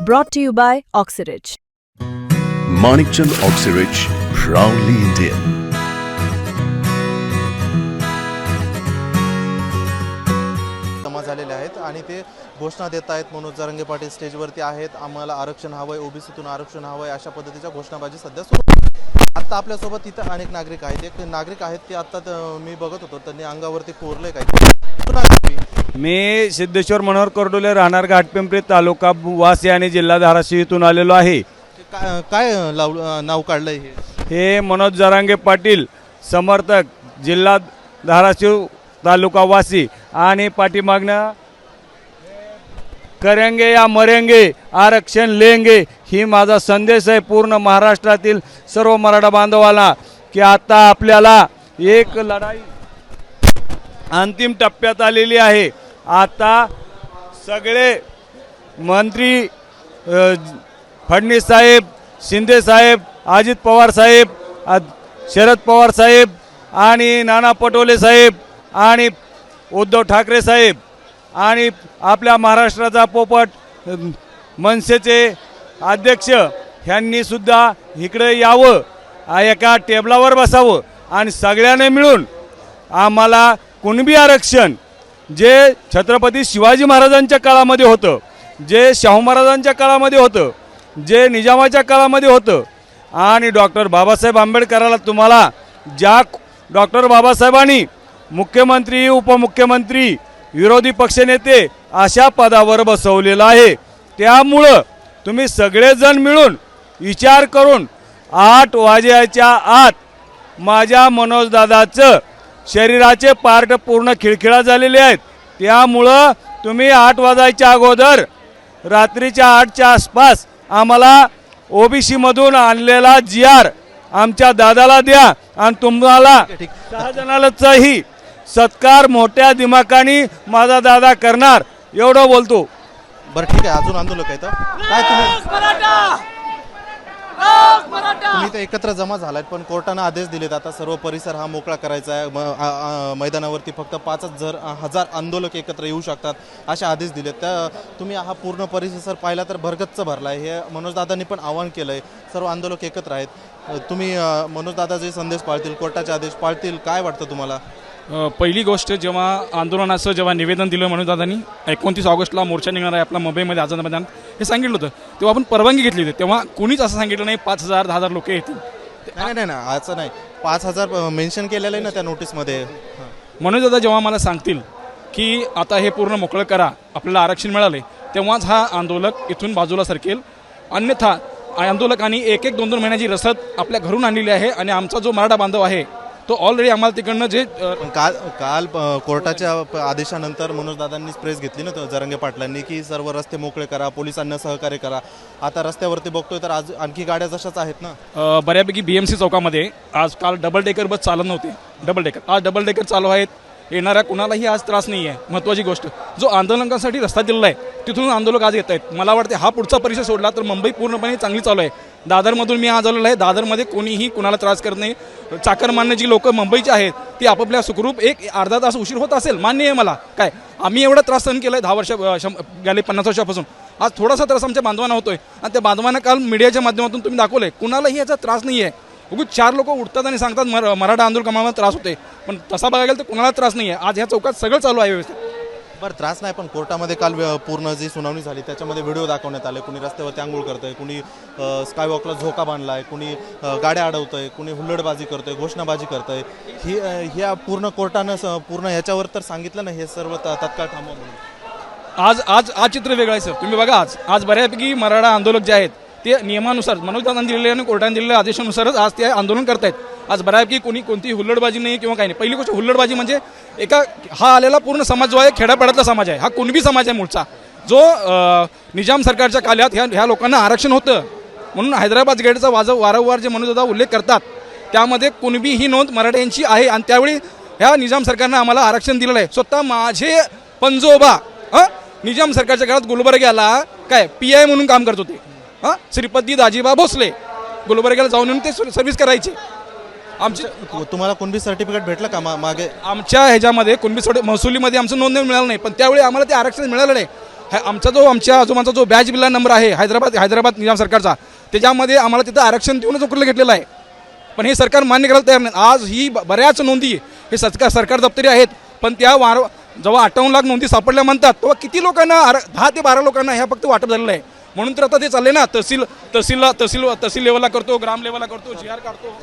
Brought to you by Oxyridge. Manikchand Oxyrich, proudly Indian. जमा झालेले आहेत आणि ते घोषणा देत आहेत मनोज जरंगे पाटील स्टेजवरती आहेत आम्हाला आरक्षण हवंय ओबीसीतून आरक्षण हवंय अशा पद्धतीच्या घोषणाबाजी सध्या सुरू आहे. आता आपल्यासोबत इथं अनेक नागरिक आहेत एक नागरिक आहेत ते आता त- मी बघत होतो त्यांनी अंगावरती कोरले तुम्ही? मी सिद्धेश्वर मनोहर करडोले राहणार घाटपिंपरी तालुका वासी आणि जिल्हा धाराशिव इथून आलेलो आहे. काय काय लाव नाव काढलंय हे? हे मनोज जरांगे पाटील समर्थक जिल्हा धाराशिव तालुका वासी आणि पाठीमागनं करेंगे या मरेंगे आरक्षण लेंगे ही माझा संदेश आहे पूर्ण महाराष्ट्रातील सर्व मराठा बांधवाला की आता आपल्याला एक लढाई अंतिम टप्प्यात आलेली आहे. आता सगळे मंत्री फडणीस फडणवीस साहेब शिंदे साहेब अजित पवार साहेब शरद पवार साहेब आणि नाना पटोले साहेब आणि उद्धव ठाकरे साहेब आणि आपल्या महाराष्ट्राचा पोपट मनसेचे अध्यक्ष ह्यांनी सुद्धा इकडे यावं एका टेबलावर बसावं आणि सगळ्यांनी मिळून आम्हाला कुणबी आरक्षण जे छत्रपती शिवाजी महाराजांच्या काळामध्ये होतं जे शाहू महाराजांच्या काळामध्ये होतं जे निजामाच्या काळामध्ये होतं आणि डॉक्टर बाबासाहेब आंबेडकराला तुम्हाला ज्या डॉक्टर बाबासाहेबांनी मुख्यमंत्री उपमुख्यमंत्री विरोधी पक्षनेते अशा पदावर बसवलेलं आहे. त्यामुळं तुम्ही सगळेजण मिळून विचार करून आठ वाजेच्या आत माझ्या मनोजदादाचं शरीराचे पार्ट पूर्ण खिळखिळा झालेले आहेत. त्यामुळं तुम्ही आठ वाजायच्या अगोदर रात्रीच्या आठच्या आसपास आम्हाला ओबीसीमधून आणलेला जी आर आमच्या दादाला द्या आणि तुम्हाला सहा जणांचाही सत्कार मोठ्या दिमाखाने माझा दादा करणार. एवढं बोलतो. बरं ठीक आहे. अजून आंदोलक आहेत हं? काय तुम्ही तुम्ही इथे एकत्र जमा झालात पण कोर्टानं आदेश दिलेत. आता सर्व परिसर हा मोकळा करायचा आहे. म- मैदानावरती फक्त पाचच जर हजार आंदोलक एकत्र येऊ शकतात असे आदेश दिलेत. त्या तुम्ही हा पूर्ण परिसर पाहिला तर भरगच्च भरला आहे हे मनोजदादांनी पण आवाहन केलं आहे सर्व आंदोलक एकत्र आहेत. तुम्ही मनोजदादा जे संदेश पाळतील कोर्टाचे आदेश पाळतील काय वाटतं तुम्हाला? पहिली गोष्ट जेव्हा आंदोलनाचं जेव्हा निवेदन दिलं म्हणून दादांनी एकोणतीस ऑगस्टला मोर्चा निघणार आहे आपला मुंबईमध्ये आझाद मैदान हे सांगितलं होतं. तेव्हा आपण परवानगी घेतली होती. तेव्हा कोणीच असं सांगितलं नाही पाच हजार दहा हजार लोक येतील. नाही नाही नाही असं नाही. पाच हजार मेन्शन केलेलं आहे ना त्या नोटीसमध्ये. म्हणून दादा जेव्हा मला सांगतील की आता हे पूर्ण मोकळं करा आपल्याला आरक्षण मिळाले तेव्हाच हा आंदोलक इथून बाजूला सरकेल. अन्यथा आंदोलकांनी एक एक दोन दोन महिन्याची रसद आपल्या घरून आणलेली आहे आणि आमचा जो मराठा बांधव आहे तो ऑलरेडी आम्हाला तिकडनं जे काल काल कोर्टाच्या आदेशानंतर मनोजदादांनीच प्रेस घेतली ना जरंगे पाटलांनी की सर्व रस्ते मोकळे करा पोलिसांना सहकार्य करा. आता रस्त्यावरती बघतोय तर आज आणखी गाड्या जशाच आहेत ना? बऱ्यापैकी बी एम सी चौकामध्ये आज काल डबल डेकर बस चालत नव्हते. डबल डेकर आज डबल डेकर चालू आहेत. येणाऱ्या कुणालाही आज त्रास नाही आहे महत्त्वाची गोष्ट. जो आंदोलकांसाठी रस्ता दिलेला आहे तिथून आंदोलक आज येत आहेत मला वाटते हा पुढचा परिसर सोडला तर मुंबई पूर्णपणे चांगली चालू आहे. दादरमधून मी आज आलेलो आहे. दादरमध्ये कोणीही कुणाला त्रास करत नाही. चाकरमान्य जी लोक मुंबईची आहेत ती आपापल्या सुखरूप एक अर्धा तास उशीर होत असेल. मान्य आहे मला. काय? आम्ही एवढा त्रास सहन केला आहे दहा वर्ष शं गेले पन्नास वर्षापासून. आज थोडासा त्रास आमच्या बांधवांना होतोय. आणि त्या बांधवांना काल मीडियाच्या माध्यमातून तुम्ही दाखवलंय. कुणालाही याचा त्रास नाही आहे उगीच चार लोक उठतात आणि सांगतात मर मराठा आंदोलकांना त्रास होते पण तसा बघायला गेलं तर कुणाला त्रास नाही आहे आज ह्या चौकात सगळं चालू आहे व्यवस्थित. बरं त्रास नाही पण कोर्टामध्ये काल पूर्ण जी सुनावणी झाली त्याच्यामध्ये व्हिडिओ दाखवण्यात आले. कुणी रस्त्यावरती आंघोळ करतंय कुणी स्कायवॉकला झोका बांधलाय कुणी अ, गाड्या अडवतंय कुणी हुल्लडबाजी करतोय घोषणाबाजी करतंय. ही अ, ह्या पूर्ण कोर्टानं पूर्ण ह्याच्यावर तर सांगितलं ना हे सर्व तत्काळ थांबवा म्हणून. आज आज आज चित्र वेगळं आहे सर. तुम्ही बघा आज आज बऱ्यापैकी मराठा आंदोलक जे आहेत ते नियमानुसार मनोजदादांनी दिलेले आणि कोर्टाने दिलेल्या आदेशानुसारच आज ते आंदोलन करतायत. आज बऱ्यापैकी कोणी कोणती हुल्लडबाजी नाही किंवा काही नाही. पहिली गोष्ट हुल्लडबाजी म्हणजे एका हा आलेला पूर्ण समाज जो आहे खेड्यापाड्यातला समाज आहे. हा कुणबी समाज आहे मूळचा. जो निजाम सरकारच्या काळात ह्या ह्या लोकांना आरक्षण होतं. म्हणून हैदराबाद गेटचा वाजव वारंवार जे मनोजदादा उल्लेख करतात त्यामध्ये कुणबी ही नोंद मराठ्यांची आहे आणि त्यावेळी ह्या निजाम सरकारनं आम्हाला आरक्षण दिलेलं आहे. स्वतः माझे पंजोबा हां निजाम सरकारच्या काळात गुलबर्ग्याला काय पी आय म्हणून काम करत होते. हां? श्रीपती दाजीबा भोसले. गुलबर्ग्याला जाऊन येऊन ते सर्व्हिस करायचे. आमचे तुम्हाला कुणबी सर्टिफिकेट भेटलं का मा- मागे? आमच्या ह्याच्यामध्ये कुणबी सोडे महसुलीमध्ये आमचं नोंदणी मिळालं नाही. पण त्यावेळी आम्हाला ते आरक्षण मिळालं नाही. हा- आमचा जो आमच्या आजोबांचा जो बॅच बिल्ला नंबर आहे हैदराबाद हैदराबाद निजाम सरकारचा त्याच्यामध्ये आम्हाला तिथं आरक्षण देऊनच नोकरीला घेतलेलं आहे. पण हे सरकार मान्य करायला तयार नाही. आज ही ब- बऱ्याच नोंदी हे सरकार सरकार दप्तरी आहेत. पण त्या वार जेव्हा अठ्ठावन्न लाख नोंदी सापडल्या म्हणतात. तेव्हा किती लोकांना आर दहा ते बारा लोकांना ह्या फक्त वाटप झालेलं आहे. म्हणून तर आता ते चालले ना तहसील तहसीलला तहसील तहसील लेवलला करतो ग्राम लेवलला करतो जी आर काढतो.